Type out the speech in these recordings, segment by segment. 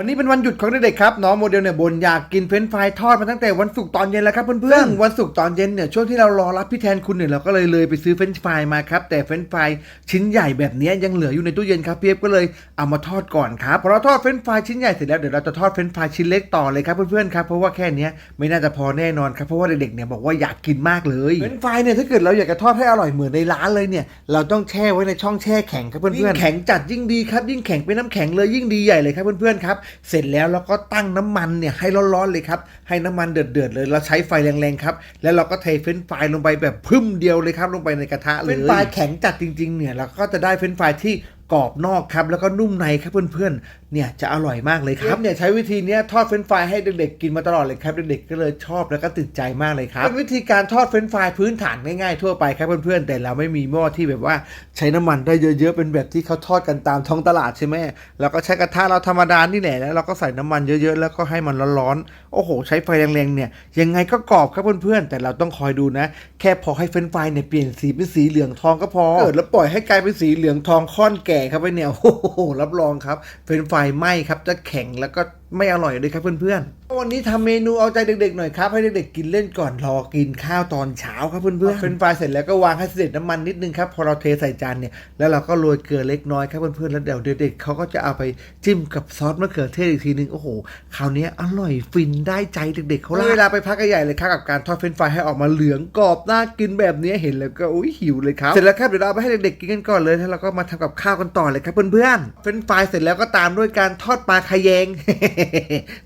วันนี้เป็นวันหยุดของเด็กๆครับน้องโมเดลเนี่ยบ่นอยากกินเฟรนช์ฟรายทอดมาตั้งแต่วันศุกร์ตอนเย็นแล้วครับเพื่อนๆวันศุกร์ตอนเย็นเนี่ยช่วงที่เรารอรับพี่แทนคุณเนี่ยเราก็เลยเลยไปซื้อเฟรนช์ฟรายมาครับแต่เฟรนช์ฟรายชิ้นใหญ่แบบเนี้ยยังเหลืออยู่ในตู้เย็นครับพี่เอฟก็เลยเอามาทอดก่อนครับพอเราทอดเฟรนช์ฟรายชิ้นใหญ่เสร็จแล้วเดี๋ยวเราจะทอดเฟรนช์ฟรายชิ้นเล็กต่อเลยครับเพื่อนๆครับเพราะว่าแค่เนี้ยไม่น่าจะพอแน่นอนครับเพราะว่าเด็กๆเนี่ยบอกว่าอยากกินมากเลยเฟรนช์ฟรายเนี่ยถ้าเกิดเราอยากจะทอดให้อร่อยเหมือนในร้านเลยเนี่ยเราต้องแช่ไว้ในช่องแช่แข็งครับเพื่อนๆยิ่งแข็งจัดยิ่งดีครับยิ่งแข็งเป็นน้ำแข็งเลยยิ่งดีใหญ่เลยครับเพื่อนๆครับเสร็จแล้วเราก็ตั้งน้ำมันเนี่ยให้ร้อนๆเลยครับ ให้น้ำมันเดือดๆเลย เราใช้ไฟแรงๆครับ แล้วเราก็เทเฟรนฟรายลงไปแบบพึ่มเดียวเลยครับลงไปในกระทะเลย เฟรนฟรายแข็งจัดจริงๆเนี่ยเราก็จะได้เฟรนฟรายที่ กรอบนอกครับแล้วก็นุ่มในครับเพื่อนๆ เนี่ยจะอร่อยมากเลยครับเนี่ยใช้วิธีเนี้ยทอดเฟรนช์ฟรายให้เด็กๆกินมาตลอดเลยครับเด็กๆก็เลยชอบแล้วก็ติดใจมากเลยครับเป็นวิธีการทอดเฟรนช์ฟรายพื้นฐานง่ายๆทั่วไปครับเพื่อนๆแต่เราไม่มีหม้อที่แบบว่าใช้น้ำมันได้เยอะๆเป็นแบบที่เขาทอดกันตามท้องตลาดใช่ไหมเราก็ใช้กระทะเราธรรมดานี่แหละแล้วเราก็ใส่น้ำมันเยอะๆแล้วก็ให้มันร้อนๆโอ้โห ใช้ไฟแรงๆเนี่ยยังไงก็กรอบครับเพื่อนๆแต่เราต้องคอยดูนะ แค่พอให้เฟรนช์ฟรายเนี่ยเปลี่ยนสีเป็นสีเหลืองทองก็พอเกิดแล้วปล่อยให้กลายเป็นสีเหลืองทองค่อนแก่ครับไปเนี่ยโอ้โหรับรองครับ เป็นไฟไหม้ครับจะแข็งแล้วก็ ไม่อร่อยเลยครับเพื่อนๆ วันนี้ทำเมนูเอาใจเด็กๆหน่อยครับให้เด็กๆกินเล่นก่อนรอกินข้าวตอนเช้าครับเพื่อนๆเฟรนช์ฟรายเสร็จแล้วก็วางให้เสด็จน้ำมันนิดนึงครับพอเราเทใส่จานเนี่ยแล้วเราก็โรยเกลือเล็กน้อยครับเพื่อนๆแล้วเดี๋ยวเด็กๆเขาก็จะเอาไปจิ้มกับซอสมะเขือเทศอีกทีนึงโอ้โหคราวนี้อร่อยฟินได้ใจเด็กๆเขาละเวลาไปพักกันใหญ่เลยครับกับการทอดเฟรนช์ฟรายให้ออกมาเหลืองกรอบน่ากินแบบนี้เห็นแล้วก็อุ้ยหิวเลยครับเสร็จแล้วครับเดี๋ยวเราเอาไปให้เด็กๆกินกันก่อนเลยแล้วเราก็มาทำกับข้าวกันต่อเลยครับเพื่อนๆเฟรนช์ฟรายเสร็จแล้วก็ตามด้วยการทอดปลาขยง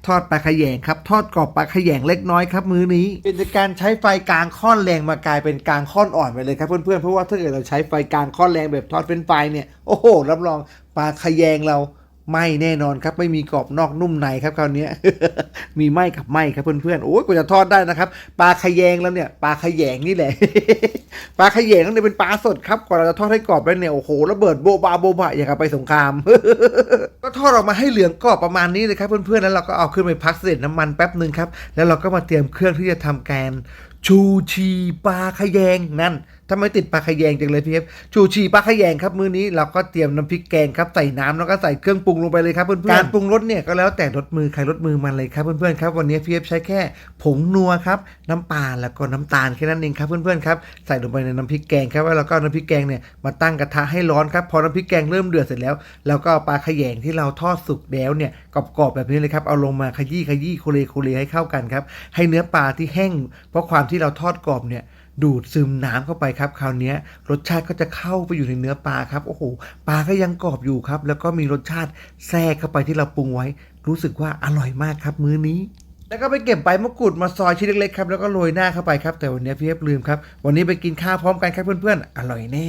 ทอดปลาขยงครับ ทอดกรอบปลาขยงเล็กน้อยครับ มื้อนี้ เป็นการใช้ไฟกลางค่อนแรงมากลายเป็นกลางค่อนอ่อนไปเลยครับเพื่อนๆเพราะว่าถ้าเกิดเราใช้ไฟกลางค่อนแรงแบบทอดเป็นไฟเนี่ยโอ้โหรับรองปลาขยงเรา ไม่แน่นอนครับไม่มีกรอบนอกนุ่มในครับคราวนี้มีไหมกับไหมครับเพื่อนๆโอ้ยกว่าจะทอดได้นะครับปลาขยงแล้วเนี่ยปลาขยงนี่แหละปลาขยงเนี่ยเป็นปลาสดครับกว่าเราจะทอดให้กรอบได้เนี่ยโอ้โหระเบิดโบบาโบบะอย่างกับไปสงคราม ก็ทอดออกมาให้เหลืองกรอบประมาณนี้เลยครับเพื่อนๆแล้วเราก็เอาขึ้นไปพักเสด็จน้ำมันแป๊บหนึ่งครับแล้วเราก็มาเตรียมเครื่องที่จะทำแกง ชูชีปลาขยงนั่นทำไมติดปลาขยงจังเลยพี่เอฟชูชีปลาขยงครับมื้อนี้เราก็เตรียมน้ำพริกแกงครับใส่น้ำแล้วก็ใส่เครื่องปรุงลงไปเลยครับเพื่อนๆการปรุงรสเนี่ยก็แล้วแต่รสมือใครรสมือมันเลยครับเพื่อนๆครับวันนี้พี่เอฟใช้แค่ผงนัวครับน้ำปลาแล้วก็น้ำตาลแค่นั้นเองครับเพื่อนๆครับใส่ลงไปในน้ำพริกแกงครับแล้วก็น้ำพริกแกงเนี่ยมาตั้งกระทะให้ร้อนครับพอน้ำพริกแกงเริ่มเดือดเสร็จแล้วเราก็เอาปลาขยงที่เราทอดสุกแล้วเนี่ยกรอบๆแบบนี้เลยครับเอาลงมาขยี้ขยี้โคเลโคเลให้เข้ากันครับให้เนื้อปลาที่แห้งเพราะความที่เราทอดกรอบเนี่ยดูดซึมน้ำเข้าไปครับ คราวนี้รสชาติก็จะเข้าไปอยู่ในเนื้อปลาครับโอ้โหปลาก็ยังกรอบอยู่ครับ แล้วก็มีรสชาติแทรกเข้าไปที่เราปรุงไว้ รู้สึกว่าอร่อยมากครับ มื้อนี้ แล้วก็ไปเก็บใบมะกรูดมาซอยชิ้นเล็กๆครับแล้วก็โรยหน้าเข้าไปครับแต่วันนี้พี่เอฟลืมครับวันนี้ไปกินข้าวพร้อมกันครับเพื่อนๆอร่อยแน่